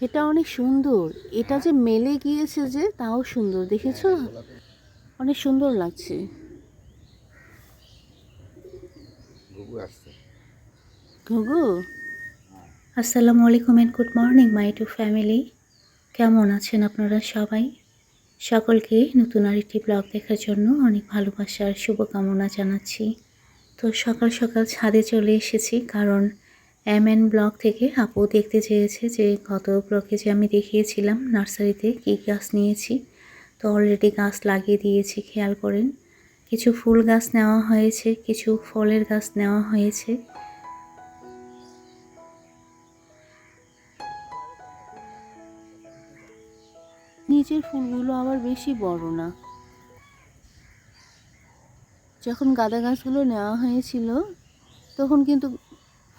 এটা অনেক সুন্দর। এটা যে মেলে গিয়েছে যে তাও সুন্দর দেখেছ? অনেক সুন্দর লাগছে। ঘুঘু আসছে। ঘুঘু? আসসালামু আলাইকুম and good morning my to family কেমন আছেন আপনারা সবাই? সকলকে নতুন আরেকটি ব্লগ দেখার জন্য অনেক ভালোবাসার শুভকামনা জানাচ্ছি। তো সকাল সকাল ছাদে চলে এসেছি কারণ এম এন ব্লগ থেকে আপু দেখতে চেয়েছে যে গত ব্লগে যে আমি দেখিয়েছিলাম নার্সারিতে কী গাছ নিয়েছি, তো অলরেডি গাছ লাগিয়ে দিয়েছি, খেয়াল করেন। কিছু ফুল গাছ নেওয়া হয়েছে, কিছু ফলের গাছ নেওয়া হয়েছে। নিচের ফুলগুলো আবার বেশি বড় না। যখন গাঁদা গাছগুলো নেওয়া হয়েছিল, তখন কিন্তু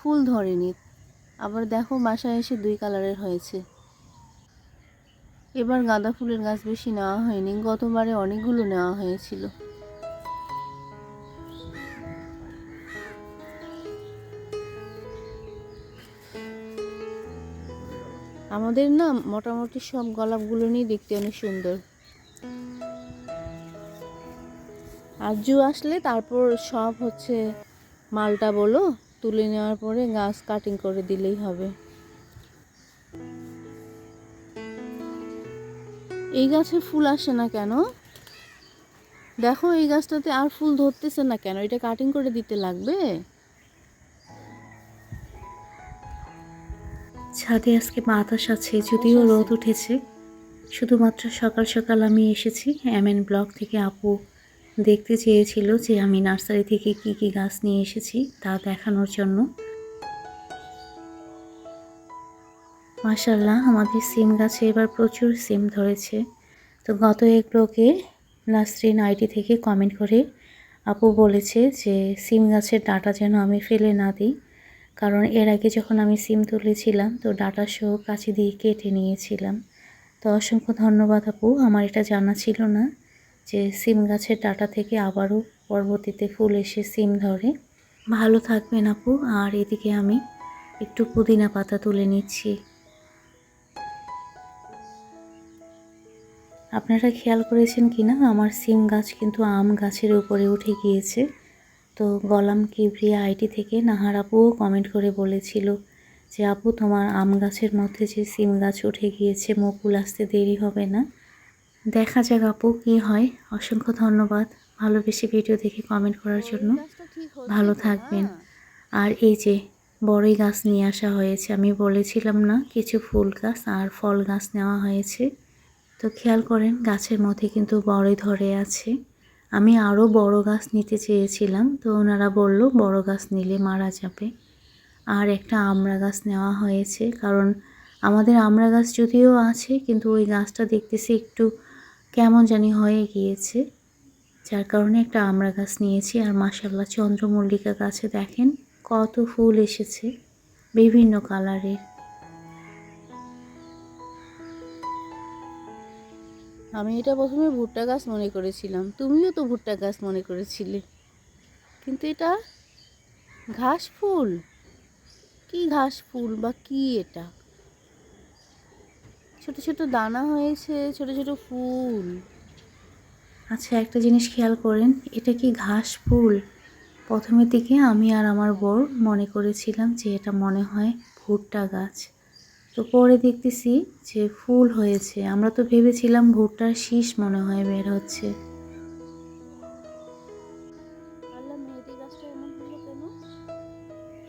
ফুল ধরেনি। আবার দেখো বাসায় এসে দুই কালারের হয়েছে। এবার গাঁদা ফুলের গাছ বেশি নেওয়া হয়নি, গতবারে অনেকগুলো নেওয়া হয়েছিল। আমাদের না মোটামুটি সব গোলাপগুলো নিয়ে দেখতে অনেক সুন্দর। আজু আসলে তারপর সব হচ্ছে মালটা বলো তুলে নেওয়ার পরে গাছ কাটিং করে দিলেই হবে। এই গাছে ফুল আসে না কেন? দেখো এই গাছটাতে আর ফুল ধরতেছে না কেন? এটা কাটিং করে দিতে লাগবে? ছাদে আজকে বাতাস আছে, যদিও রোদ উঠেছে। শুধুমাত্র সকাল সকাল আমি এসেছি এমএন ব্লক থেকে আপু দেখতে চেয়েছিল যে আমি নার্সারি থেকে কি কি গাছ নিয়ে এসেছি তা দেখানোর জন্য। মাশাল্লাহ আমাদের সিম গাছে এবার প্রচুর সিম ধরেছে। তো গত এক ব্লকে নাসরিন আইডি থেকে কমেন্ট করে আপু বলেছে যে সিম গাছের ডাটা যেন আমি ফেলে না দিই। কারণ এর আগে যখন আমি সিম তুলেছিলাম, তো ডাটা সহ কাছে দিয়ে কেটে নিয়েছিলাম। তো অসংখ্য ধন্যবাদ আপু, আমার এটা জানা ছিল না। যে সিম গাছের ডাটা থেকে আবারও পরবর্তীতে ফুল এসে সিম ধরে। ভালো থাকবেন আপু, আর এদিকে আমি একটু পুদিনা পাতা তুলে নিচ্ছি। আপনারা খেয়াল করেছেন কি না আমার সিম গাছ কিন্তু আম গাছের উপরে উঠে গিয়েছে। তো গলাম কিবরিয়া আইটি থেকে নাহার আপুও কমেন্ট করে বলেছিল যে, আপু, তোমার আম গাছের মধ্যে যে সিম গাছ উঠে গিয়েছে মুকুল আসতে দেরি হবে না। দেখা যাক আপু কী হয়। অসংখ্য ধন্যবাদ ভালোবেসে ভিডিও দেখে কমেন্ট করার জন্য। ভালো থাকবেন। আর এই যে বড়ই গাছ নিয়ে আসা হয়েছে আমি বলেছিলাম না কিছু ফুল গাছ আর ফল গাছ নেওয়া হয়েছে। তো খেয়াল করেন গাছের মধ্যে কিন্তু বড়ই ধরে আছে। আমি আরও বড় গাছ নিতে চেয়েছিলাম তো ওনারা বলল বড় গাছ নিলে মারা যাবে। আর একটা আমড়া গাছ নেওয়া হয়েছে কারণ আমাদের আমড়া গাছ যদিও আছে কিন্তু ওই গাছটা দেখতেছি একটু কেমন জানি হয়ে গিয়েছে। যার কারণে একটা আমড়া গাছ নিয়েছি আর মাসাল্লাহ চন্দ্রমল্লিকা গাছে দেখেন কত ফুল এসেছে, বিভিন্ন কালারের। আমি এটা প্রথমে ভুট্টা গাছ মনে করেছিলাম, তুমিও তো ভুট্টা গাছ মনে করেছিলে। কিন্তু এটা ঘাস ফুল, কি ঘাস ফুল বা কি এটা? ছোট ছোট দানা হয়েছে, ছোট ছোট ফুল। আচ্ছা একটা জিনিস খেয়াল করেন, এটা কি ঘাস ফুল? প্রথমের দিকে আমি আর আমার বর মনে করেছিলাম যে এটা মনে হয় ভুট্টা গাছ। তো পরে দেখতেছি যে ফুল হয়েছে। আমরা তো ভেবেছিলাম ভুট্টার শীষ মনে হয় বের হচ্ছে।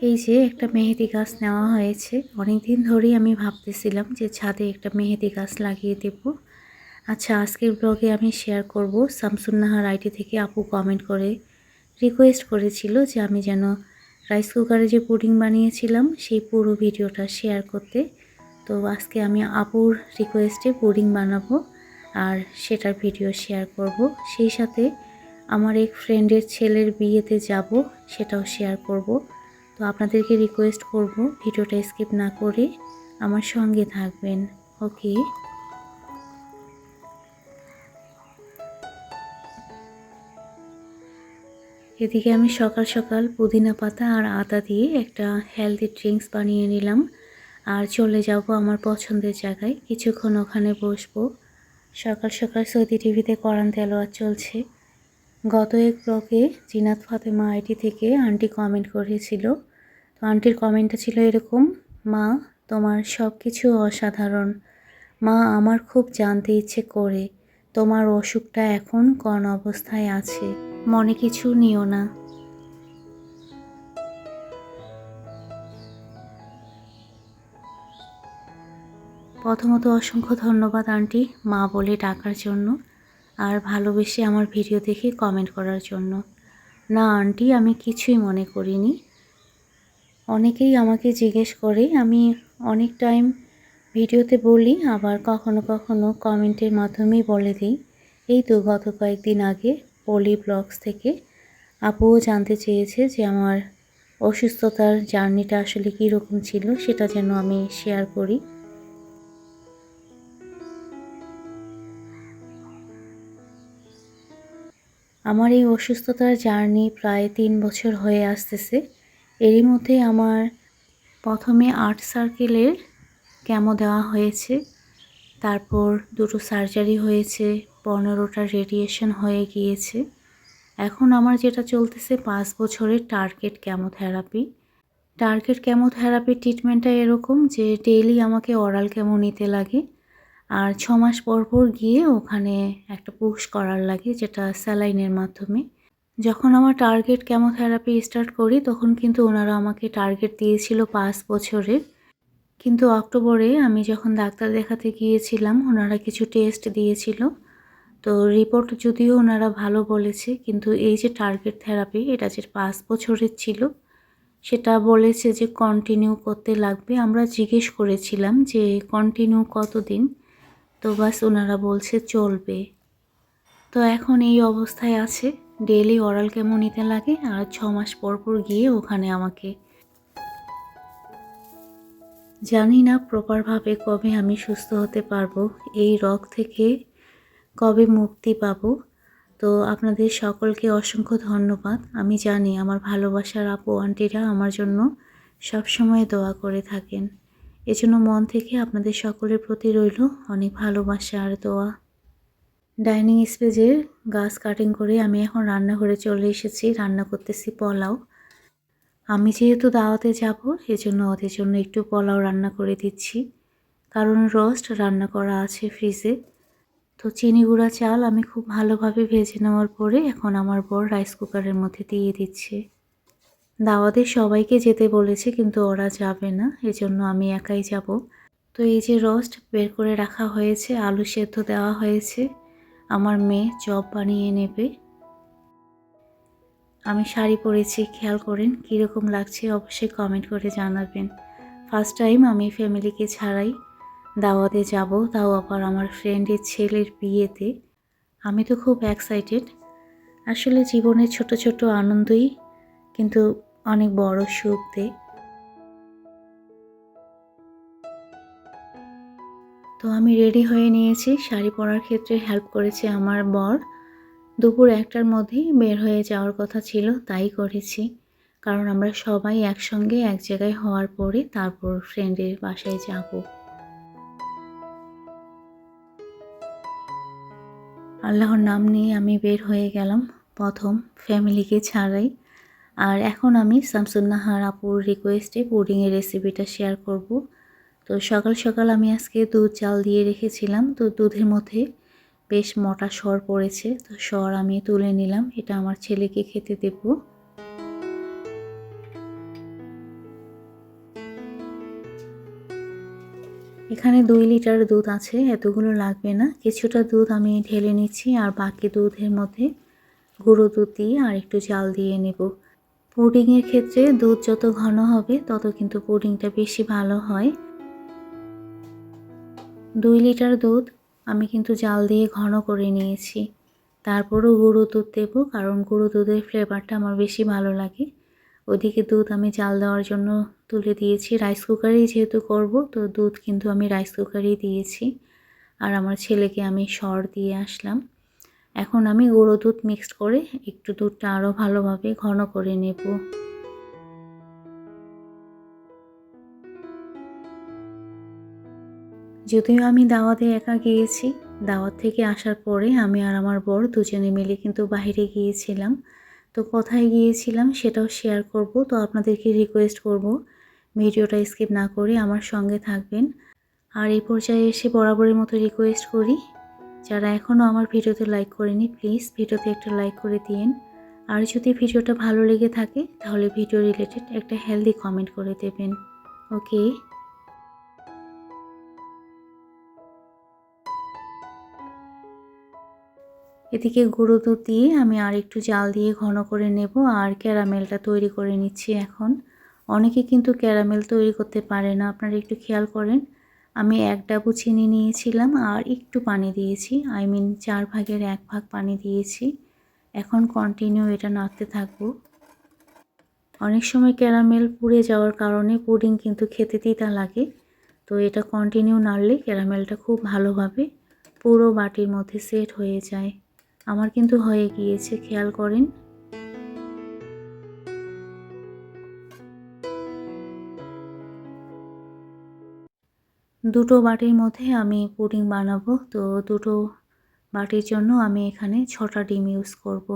এই যে একটা মেহেদি গাছ নেওয়া হয়েছে। অনেক দিন ধরেই আমি ভাবতেছিলাম যে ছাদে একটা মেহেদি গাছ লাগিয়ে দেব। আচ্ছা আজকের ব্লগে আমি শেয়ার করব। শামসুন্নাহার আইটি থেকে আপু কমেন্ট করে রিকোয়েস্ট করেছিল যে আমি যেন রাইস কুকারে যে পুডিং বানিয়েছিলাম, সেই পুরো ভিডিওটা শেয়ার করতে। তো আজকে আমি আপুর রিকোয়েস্টে পুডিং বানাবো আর সেটার ভিডিও শেয়ার করব। সেই সাথে আমার এক ফ্রেন্ডের ছেলের বিয়েতে যাব, সেটাও শেয়ার করব। তো আপনাদেরকে রিকোয়েস্ট করব ভিডিওটা স্কিপ না করে আমার সঙ্গে থাকবেন ওকে এদিকে আমি সকাল সকাল পুদিনা পাতা আর আদা দিয়ে একটা হেলদি ড্রিঙ্কস বানিয়ে নিলাম আর চলে যাব আমার পছন্দের জায়গায়। কিছুক্ষণ ওখানে বসবো। সকাল সকাল সৌদি টিভিতে কোরআন তেলোয়াত চলছে। গত এক ব্লকে জিনাত ফাতেমা আইটি থেকে আন্টি কমেন্ট করেছিল। তো আন্টির কমেন্টটা ছিল এরকম, মা, তোমার সব কিছু অসাধারণ। মা, আমার খুব জানতে ইচ্ছে করে। তোমার অসুখটা এখন কোন অবস্থায় আছে? মনে কিছু নিও না। প্রথমত অসংখ্য ধন্যবাদ আন্টি মা বলে ডাকার জন্য। আর ভালোবেসে আমার ভিডিও দেখে কমেন্ট করার জন্য। না, আন্টি, আমি কিছুই মনে করিনি। অনেকেই আমাকে জিজ্ঞেস করে, আমি অনেক টাইম ভিডিওতে বলি, আবার কখনো কখনো কমেন্টের মাধ্যমেই বলে দিই। এই তো গত কয়েকদিন আগে পলি ব্লগস থেকে আপুও জানতে চেয়েছে যে আমার অসুস্থতার জার্নিটা আসলে কীরকম ছিল, সেটা যেন আমি শেয়ার করি। আমার এই অসুস্থতার জার্নি প্রায় তিন বছর হয়ে আসতেছে। এরই মধ্যে আমার প্রথমে আর্ট সার্কেলের ক্যামো দেওয়া হয়েছে। তারপর দুটো সার্জারি হয়েছে, পনেরোটা রেডিয়েশন হয়ে গিয়েছে। এখন আমার যেটা চলতেছে পাঁচ বছরের টার্গেট ক্যামোথেরাপি। টার্গেট ক্যামোথেরাপির ট্রিটমেন্টটা এরকম যে ডেইলি আমাকে অরাল ক্যামো নিতে লাগে। আর ছ মাস পর পর গিয়ে ওখানে একটা পুশ করার লাগে, যেটা স্যালাইনের মাধ্যমে। যখন আমার টার্গেট কেমোথেরাপি স্টার্ট করি, তখন কিন্তু ওনারা আমাকে টার্গেট দিয়েছিল পাঁচ বছরের। কিন্তু অক্টোবরে আমি যখন ডাক্তার দেখাতে গিয়েছিলাম, ওনারা কিছু টেস্ট দিয়েছিল। তো রিপোর্ট যদিও ওনারা ভালো বলেছে, কিন্তু এই যে টার্গেট থেরাপি এটা যে পাঁচ বছরের ছিল, সেটা বলেছে যে কন্টিনিউ করতে লাগবে। আমরা জিজ্ঞেস করেছিলাম যে কন্টিনিউ কতদিন? তো বাস ওনারা বলছে চলবে। তো এখন এই অবস্থায় আছে। ডেইলি অরাল কেমো নিতে লাগে আর ছ মাস পর পর গিয়ে ওখানে আমাকে। জানি না প্রপারভাবে কবে আমি সুস্থ হতে পারব। এই রোগ থেকে কবে মুক্তি পাবো। তো আপনাদের সকলকে অসংখ্য ধন্যবাদ। আমি জানি আমার ভালোবাসার আপু, আন্টিরা আমার জন্য সবসময় দোয়া করে থাকেন। এজন্য মন থেকে আপনাদের সকলের প্রতি রইল অনেক ভালোবাসা আর দোয়া। ডাইনিং স্পেজের গাছ কাটিং করে আমি এখন রান্নাঘরে চলে এসেছি, রান্না করতেছি পোলাও। আমি যেহেতু দাওয়াতে যাব, এজন্য ওদের জন্য একটু পোলাও রান্না করে দিচ্ছি। কারণ রোস্ট রান্না করা আছে ফ্রিজে। তো চিনি গুঁড়া চাল আমি খুব ভালোভাবে ভেজে নেওয়ার পরে এখন আমার বর রাইস কুকারের মধ্যে দিয়ে দিচ্ছে। দাওয়াতে সবাইকে যেতে বলেছে, কিন্তু ওরা যাবে না, এজন্য আমি একাই যাব। তো এই যে রোস্ট বের করে রাখা হয়েছে, আলু সেদ্ধ দেওয়া হয়েছে, আমার মেয়ে চপ বানিয়ে নেবে। আমি শাড়ি পরেছি, খেয়াল করেন কীরকম লাগছে, অবশ্যই কমেন্ট করে জানাবেন। ফার্স্ট টাইম আমি ফ্যামিলিকে ছাড়াই দাওয়াতে যাব, তাও আবার আমার ফ্রেন্ডের ছেলের বিয়েতে। আমি তো খুব এক্সাইটেড আসলে জীবনের ছোট ছোট আনন্দই, কিন্তু অনেক বড় সুখ দে তো আমি রেডি হয়ে নিয়েছি, শাড়ি পরার ক্ষেত্রে হেল্প করেছে আমার বর। দুপুর একটার মধ্যেই বের হয়ে যাওয়ার কথা ছিল, তাই করেছি। কারণ আমরা সবাই একসঙ্গে এক জায়গায় হওয়ার পরে তারপর ফ্রেন্ডের বাসায় যাব। আল্লাহর নাম নিয়ে আমি বের হয়ে গেলাম প্রথম ফ্যামিলিকে ছাড়াই। আর এখন আমি শামসুন্নাহার আপুর রিকোয়েস্টে পুডিংয়ের রেসিপিটা শেয়ার করব। তো সকাল সকাল আমি আজকে দুধ চাল দিয়ে রেখেছিলাম। তো দুধের মধ্যে বেশ মোটা সর পড়েছে। তো সর আমি তুলে নিলাম। এটা আমার ছেলেকে খেতে দেব। এখানে দুই লিটার দুধ আছে। এতগুলো লাগবে না। কিছুটা দুধ আমি ঢেলে নিচ্ছি। আর বাকি দুধের মধ্যে গুঁড়ো দুধ দিয়ে আর একটু জাল দিয়ে নেব। পুডিংয়ের ক্ষেত্রে দুধ যত ঘন হবে, তত কিন্তু পুডিংটা বেশি ভালো হয়। দুই লিটার দুধ আমি কিন্তু জাল দিয়ে ঘন করে নিয়েছি। তারপরও গুঁড়ো দুধ দেবো, কারণ গুঁড়ো দুধের ফ্লেভারটা আমার বেশি ভালো লাগে। ওদিকে দুধ আমি জাল দেওয়ার জন্য তুলে দিয়েছি। রাইস কুকারেই যেহেতু করব, তো দুধ কিন্তু আমি রাইস কুকারেই দিয়েছি। আর আমার ছেলেকে আমি সর দিয়ে আসলাম। এখন আমি গুঁড়ো দুধ মিক্সড করে একটু দুধটা আরও ভালোভাবে ঘন করে নেব। যদিও আমি দাওয়াতে একা গিয়েছি, দাওয়াত থেকে আসার পরে আমি আর আমার বর দুজনে মিলে কিন্তু বাইরে গিয়েছিলাম। তো কোথায় গিয়েছিলাম সেটাও শেয়ার করব, তো আপনাদেরকে রিকোয়েস্ট করব। ভিডিওটা স্কিপ না করে আমার সঙ্গে থাকবেন। আর এই পর্যায়ে এসে বরাবরের মতো রিকোয়েস্ট করি। যারা এখনও আমার ভিডিওতে লাইক করেনি প্লিজ ভিডিওতে একটা লাইক করে দিন আর যদি ভিডিওটা ভালো লেগে থাকে, তাহলে ভিডিও রিলেটেড একটা হেলদি কমেন্ট করে দেবেন। ওকে এদিকে গুঁড়ো দুধ দিয়ে আমি আর একটু জাল দিয়ে ঘন করে নেব, আর ক্যারামেলটা তৈরি করে নিচ্ছি এখন। অনেকে কিন্তু ক্যারামেল তৈরি করতে পারে না, আপনারা একটু খেয়াল করেন। আমি এক ডাবু চিনি নিয়েছিলাম আর একটু পানি দিয়েছি। আই মিন চার ভাগের এক ভাগ পানি দিয়েছি। এখন কন্টিনিউ এটা নাড়তে থাকব। অনেক সময় ক্যারামেল পুড়ে যাওয়ার কারণে পুডিং কিন্তু খেতে তিতা লাগে। তো এটা কন্টিনিউ নাড়লে ক্যারামেলটা খুব ভালোভাবে পুরো বাটির মধ্যে সেট হয়ে যায়। আমার কিন্তু হয়ে গিয়েছে, খেয়াল করেন। দুটো বাটির মধ্যে আমি পুডিং বানাবো। তো দুটো বাটির জন্য আমি এখানে ছটা ডিম ইউজ করব।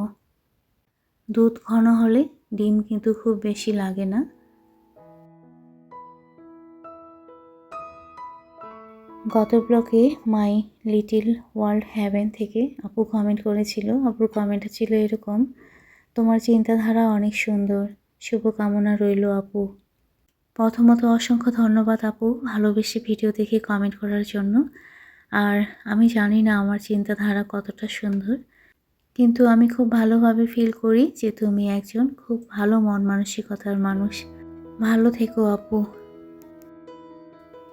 দুধ ঘন হলে ডিম কিন্তু খুব বেশি লাগে না। গত ব্লকে মাই লিটিল ওয়ার্ল্ড হ্যাভেন থেকে আপু কমেন্ট করেছিল। আপুর কমেন্টটা ছিল এরকম, তোমার চিন্তাধারা অনেক সুন্দর। শুভকামনা রইল আপু। প্রথমত অসংখ্য ধন্যবাদ আপু ভালোবেসে ভিডিও দেখে কমেন্ট করার জন্য। আর আমি জানি না আমার চিন্তাধারা কতটা সুন্দর, কিন্তু আমি খুব ভালোভাবে ফিল করি যে তুমি একজন খুব ভালো মন মানসিকতার মানুষ। ভালো থেকো আপু।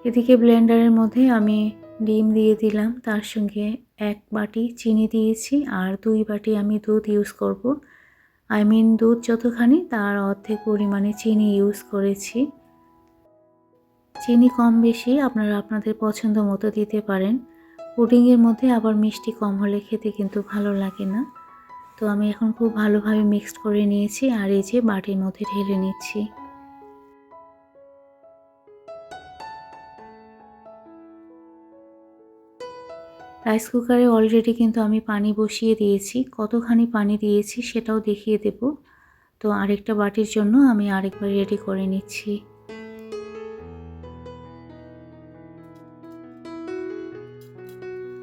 এদিকে ব্লেন্ডারের মধ্যে আমি ডিম দিয়ে দিলাম, তার সঙ্গে এক বাটি চিনি দিয়েছি আর দুই বাটি আমি দুধ ইউজ করব। আই মিন দুধ যতখানি তার অর্ধেক পরিমাণে চিনি ইউজ করেছি। চিনি কম বেশি আপনারা আপনাদের পছন্দ মতো দিতে পারেন। পুডিংয়ের মধ্যে আবার মিষ্টি কম হলে খেতে কিন্তু ভালো লাগে না। তো আমি এখন খুব ভালোভাবে মিক্সড করে নিয়েছি আর এই যে বাটির মধ্যে ঢেলে নিচ্ছি। রাইস কুকারে অলরেডি কিন্তু আমি পানি বসিয়ে দিয়েছি। কতখানি পানি দিয়েছি সেটাও দেখিয়ে দেব। তো আরেকটা বাটির জন্য আমি আরেকবার রেডি করে নিচ্ছি।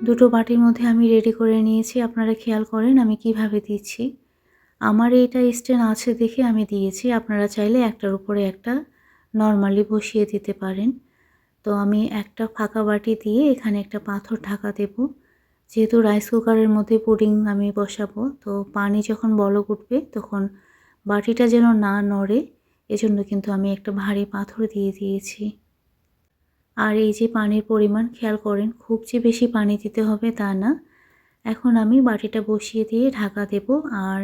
দুটো বাটির মধ্যে আমি রেডি করে নিয়েছি। আপনারা খেয়াল করেন আমি কীভাবে দিচ্ছি। আমার এইটা স্ট্যান্ড আছে দেখে আমি দিয়েছি। আপনারা চাইলে একটার উপরে একটা নর্মালি বসিয়ে দিতে পারেন। তো আমি একটা ফাঁকা বাটি দিয়ে এখানে একটা পাথর ঢাকা দেব। যেহেতু রাইস কুকারের মধ্যে পুডিং আমি বসাবো, তো পানি যখন বলক উঠবে তখন বাটিটা যেন না নড়ে, এজন্য কিন্তু আমি একটা ভারী পাথর দিয়ে দিয়েছি। আর এই যে পানির পরিমাণ, খেয়াল করেন, খুব যে বেশি পানি দিতে হবে তা না। এখন আমি বাটিটা বসিয়ে দিয়ে ঢাকা দেব আর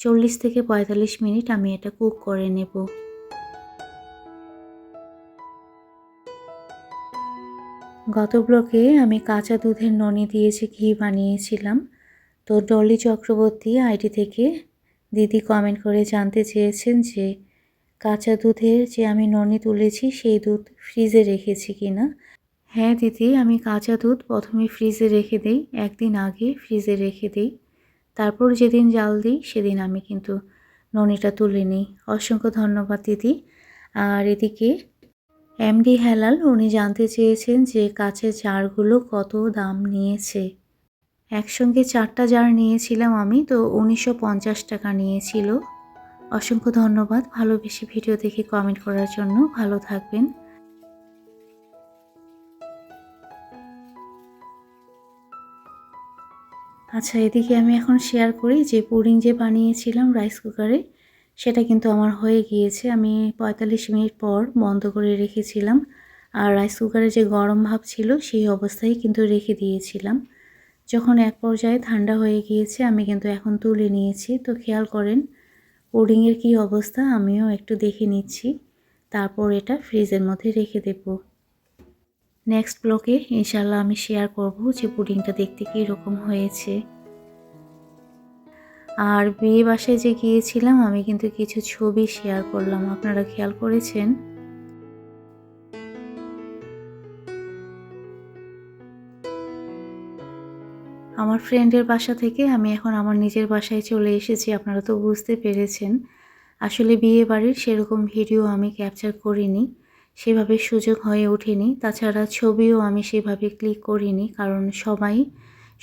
চল্লিশ থেকে পঁয়তাল্লিশ মিনিট আমি এটা কুক করে নেব। গত ব্লকে আমি কাঁচা দুধের ননি দিয়েছি ঘি বানিয়েছিলাম, তো ডলি চক্রবর্তী আইডি থেকে দিদি কমেন্ট করে জানতে চেয়েছেন যে কাঁচা দুধের যে আমি ননি তুলেছি, সেই দুধ ফ্রিজে রেখেছি কি না? হ্যাঁ দিদি, আমি কাঁচা দুধ প্রথমে ফ্রিজে রেখে দিই, একদিন আগে ফ্রিজে রেখে দিই। তারপর যেদিন জাল দিই, সেদিন আমি কিন্তু ননিটা তুলে নিই। অসংখ্য ধন্যবাদ দিদি। আর এদিকে এমডি হেলাল, উনি জানতে চেয়েছেন যে কাছের জারগুলো কত দাম নিয়েছে। একসঙ্গে চারটা জার নিয়েছিলাম আমি, তো উনিশশো পঞ্চাশ টাকা নিয়েছিল। অসংখ্য ধন্যবাদ ভালোবেসে ভিডিও দেখে কমেন্ট করার জন্য। ভালো থাকবেন। আচ্ছা এদিকে আমি এখন শেয়ার করি যে পুডিং যে বানিয়েছিলাম রাইস কুকারে সেটা কিন্তু আমার হয়ে গিয়েছে। আমি পঁয়তাল্লিশ মিনিট পর বন্ধ করে রেখেছিলাম। আর রাইস কুকারে যে গরম ভাব ছিল, সেই অবস্থায় কিন্তু রেখে দিয়েছিলাম। যখন এক পর্যায়ে ঠান্ডা হয়ে গিয়েছে, আমি কিন্তু এখন তুলে নিয়েছি। তো খেয়াল করেন পুডিংয়ের কি অবস্থা আমিও একটু দেখে নিচ্ছি। তারপর এটা ফ্রিজের মধ্যে রেখে দেব। নেক্সট ব্লকে ইনশাল্লাহ আমি শেয়ার করব যে পুডিংটা দেখতে কী রকম হয়েছে। আর বিয়ে বাসায় যে গিয়েছিলাম, আমি কিন্তু কিছু ছবি শেয়ার করলাম। আপনারা খেয়াল করেছেন? আমার ফ্রেন্ডের বাসা থেকে আমি এখন আমার নিজের বাসায় চলে এসেছি, আপনারা তো বুঝতে পেরেছেন। আসলে বিয়ে বাড়ির সেরকম ভিডিও আমি ক্যাপচার করিনি, সেভাবে সুযোগ হয়ে ওঠেনি। তাছাড়া ছবিও আমি সেভাবে ক্লিক করিনি, কারণ সবাই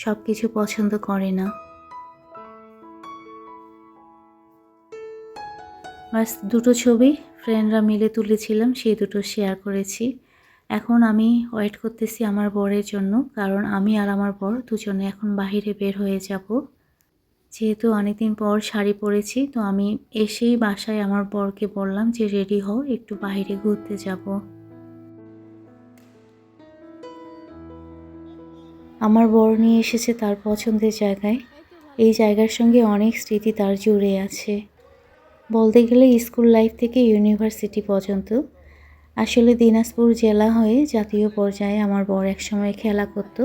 সব কিছু পছন্দ করে না। বাস, দুটো ছবি ফ্রেন্ডরা মিলে তুলেছিলাম, সেই দুটো শেয়ার করেছি। এখন আমি ওয়েট করতেছি আমার বরের জন্য, কারণ আমি আর আমার বর দুজনে এখন বাহিরে বের হয়ে যাব। যেহেতু অনেকদিন পর শাড়ি পরেছি, তো আমি এসেই বাসায় আমার বরকে বললাম যে, রেডি হও, একটু বাইরে ঘুরতে যাব। আমার বর নিয়ে এসেছে তার পছন্দের জায়গায়। এই জায়গার সঙ্গে অনেক স্মৃতি তার জুড়ে আছে। বলতে গেলে স্কুল লাইফ থেকে ইউনিভার্সিটি পর্যন্ত। আসলে দিনাজপুর জেলা হয়ে জাতীয় পর্যায়ে আমার বর একসময় খেলা করতো।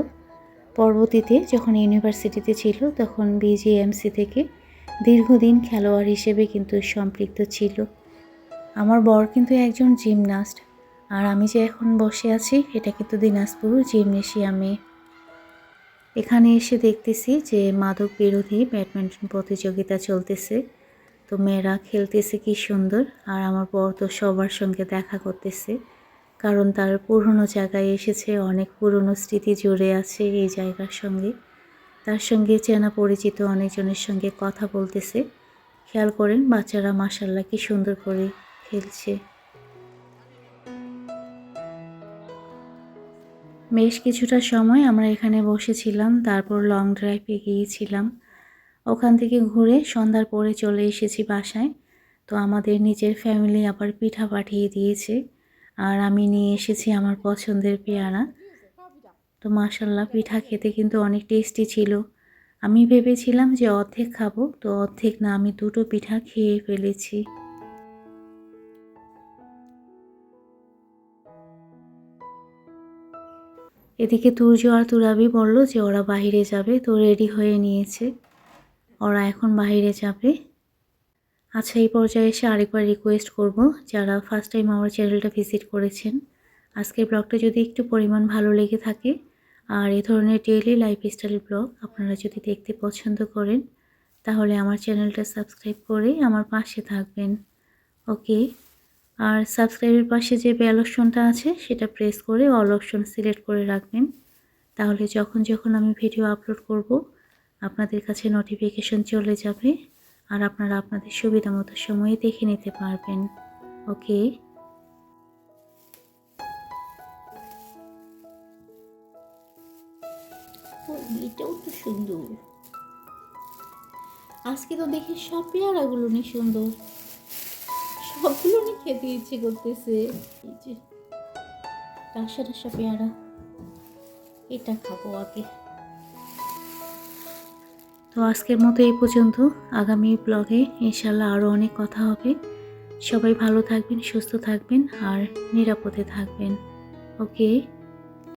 পরবর্তীতে যখন ইউনিভার্সিটিতে ছিল, তখন বিজিএমসি থেকে দীর্ঘদিন খেলোয়াড় হিসেবে কিন্তু সম্পৃক্ত ছিল। আমার বর কিন্তু একজন জিমনাস্ট, আর আমি যে এখন বসে আছি, এটা কিন্তু দিনাজপুর জিমনেশিয়ামে। এখানে এসে দেখতেছি যে মাদক বিরোধী ব্যাডমিন্টন প্রতিযোগিতা চলতেছে। তো মেয়েরা খেলতেছে কি সুন্দর, আর আমার বর তো সবার সঙ্গে দেখা করতেছে। কারণ তার পুরনো জায়গায় এসেছে, অনেক পুরনো স্মৃতি জুড়ে আছে এই জায়গার সঙ্গে। তার সঙ্গে চেনা পরিচিত অনেকজনের সঙ্গে কথা বলতেছে। খেয়াল করেন, বাচ্চারা মাসাল্লাহ কি সুন্দর করে খেলছে। বেশ কিছুটা সময় আমরা এখানে বসেছিলাম, তারপর লং ড্রাইভে গিয়েছিলাম। ওখান থেকে ঘুরে সন্ধ্যার পরে চলে এসেছি বাসায়। তো আমাদের নিজের ফ্যামিলি আবার পিঠা পাঠিয়ে দিয়েছে। আর আমি নিয়ে এসেছি আমার পছন্দের পেয়ারা। তো মাসাল্লাহ পিঠা খেতে কিন্তু অনেক টেস্টি ছিল। আমি ভেবেছিলাম যে অর্ধেক খাব, তো অর্ধেক না, আমি দুটো পিঠা খেয়ে ফেলেছি। এদিকে তুর্য আর তুরাবি বলল যে ওরা বাইরে যাবে, তো রেডি হয়ে নিয়েছে। ওরা এখন বাইরে যাবে। আচ্ছা এই পর্যায়ে এসে আরেকবার রিকোয়েস্ট করব যারা ফার্স্ট টাইম আমার চ্যানেলটা ভিজিট করেছেন। আজকের ব্লগটা যদি একটু পরিমাণ ভালো লেগে থাকে, আর এ ধরনের ডেইলি লাইফস্টাইল ব্লগ আপনারা যদি দেখতে পছন্দ করেন, তাহলে আমার চ্যানেলটা সাবস্ক্রাইব করে আমার পাশে থাকবেন। ওকে আর সাবস্ক্রাইবের পাশে যে বেল অপশনটা আছে, সেটা প্রেস করে অল অপশন সিলেক্ট করে রাখবেন। তাহলে যখন যখন আমি ভিডিও আপলোড করব আপনাদের কাছে নোটিফিকেশন চলে যাবে আর আপনারা আপনাদের সুবিধা মতো সময়ে দেখে নিতে পারবেন। ওকে? এটাও তো সুন্দর। আজকে তো দেখি সব পেয়ারাগুলো নি সুন্দর। সবগুলো নি খেতে ইচ্ছে করতেছে। টাসা টাসা পেয়ারা। এটা খাব আগে। তো আজকের মতো এই পর্যন্ত। আগামী ব্লগে ইনশাল্লাহ আরও অনেক কথা হবে। সবাই ভালো থাকবেন, সুস্থ থাকবেন আর নিরাপদে থাকবেন। ওকে